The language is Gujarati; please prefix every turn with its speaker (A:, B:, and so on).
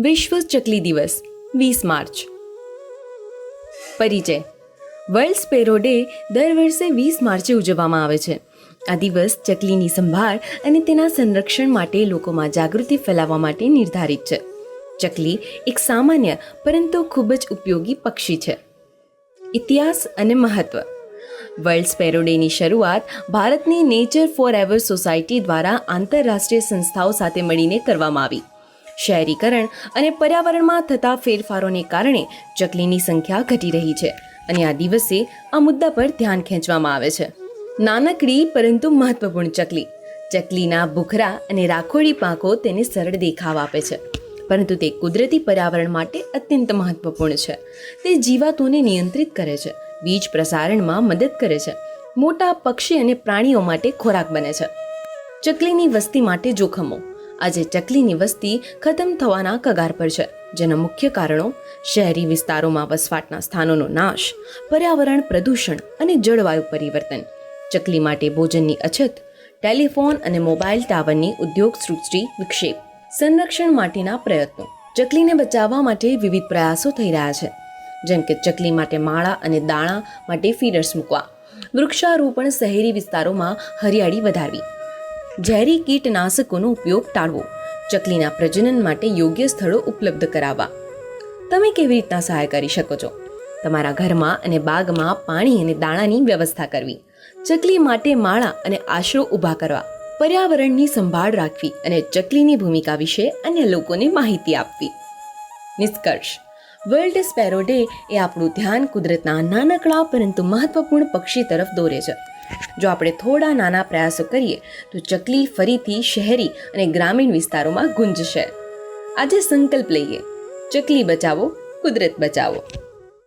A: વિશ્વ ચકલી દિવસ, વીસ માર્ચ. પરિચય. વર્લ્ડ સ્પેરો ડે દર વર્ષે વીસ માર્ચે ઉજવવામાં આવે છે. આ દિવસ ચકલીની સંભાળ અને તેના સંરક્ષણ માટે લોકોમાં જાગૃતિ ફેલાવવા માટે નિર્ધારિત છે. ચકલી એક સામાન્ય, પરંતુ ખૂબ જ ઉપયોગી પક્ષી છે. ઇતિહાસ અને મહત્વ. વર્લ્ડ સ્પેરો ડેની શરૂઆત ભારતની નેચર ફોર એવર સોસાયટી દ્વારા આંતરરાષ્ટ્રીય સંસ્થાઓ સાથે મળીને કરવામાં આવી. શહેરીકરણ અને પર્યાવરણમાં થતા ફેરફારોને કારણે ચકલીની સંખ્યા ઘટી રહી છે અને આ દિવસે આ મુદ્દા પર ધ્યાન ખેંચવામાં આવે છે. નાનકડી પરંતુ મહત્વપૂર્ણ ચકલી. ચકલીના ભૂખરા અને રાખોડી પાંખો તેને સરળ દેખાવ આપે છે, પરંતુ તે કુદરતી પર્યાવરણ માટે અત્યંત મહત્વપૂર્ણ છે. તે જીવાતોને નિયંત્રિત કરે છે, બીજ પ્રસારણમાં મદદ કરે છે, મોટા પક્ષી અને પ્રાણીઓ માટે ખોરાક બને છે. ચકલીની વસ્તી માટે જોખમો. આજે ચકલીની વસ્તી ખતમ થવાના કગાર પર છે, જેના મુખ્ય કારણો શહેરી વિસ્તારોમાં વસવાટના સ્થાનોનો નાશ, પર્યાવરણ પ્રદૂષણ અને જળવાયુ પરિવર્તન. ચકલી માટે ભોજનની અછત, ટેલિફોન અને મોબાઈલ ટાવરની ઉદ્યોગ સૃષ્ટિ વિક્ષેપ, સંરક્ષણ માટેના પ્રયત્નો. ચકલીને બચાવવા માટે વિવિધ પ્રયાસો થઈ રહ્યા છે, જેમ કે ચકલી માટે માળા અને દાણા માટે ફીડર્સ મૂકવા, વૃક્ષારોપણ શહેરી વિસ્તારોમાં હરિયાળી વધારવી. ઝેરી કીટનાશકોનો ઉપયોગ ટાળવો. ચકલીના પ્રજનન માટે યોગ્ય સ્થળો ઉપલબ્ધ કરાવવા. તમે કેવી રીતના સહાય કરી શકો છો? તમારા ઘરમાં અને બાગમાં પાણી અને દાણાની વ્યવસ્થા કરવી. ચકલી માટે માળા અને આશરો ઊભા કરવા. પર્યાવરણની સંભાળ રાખવી અને ચકલીની ભૂમિકા વિશે અન્ય લોકોને માહિતી આપવી. નિષ્કર્ષ વર્લ્ડ સ્પેરો ડે એ આપણું ધ્યાન કુદરતના નાનકડા પરંતુ મહત્વપૂર્ણ પક્ષી તરફ દોરે છે. જો આપણે થોડા નાના પ્રયાસો કરીએ, તો ચકલી ફરીથી શહેરી અને ગ્રામીણ વિસ્તારોમાં ગુંજશે. આજે સંકલ્પ લઈએ, ચકલી બચાવો, કુદરત બચાવો.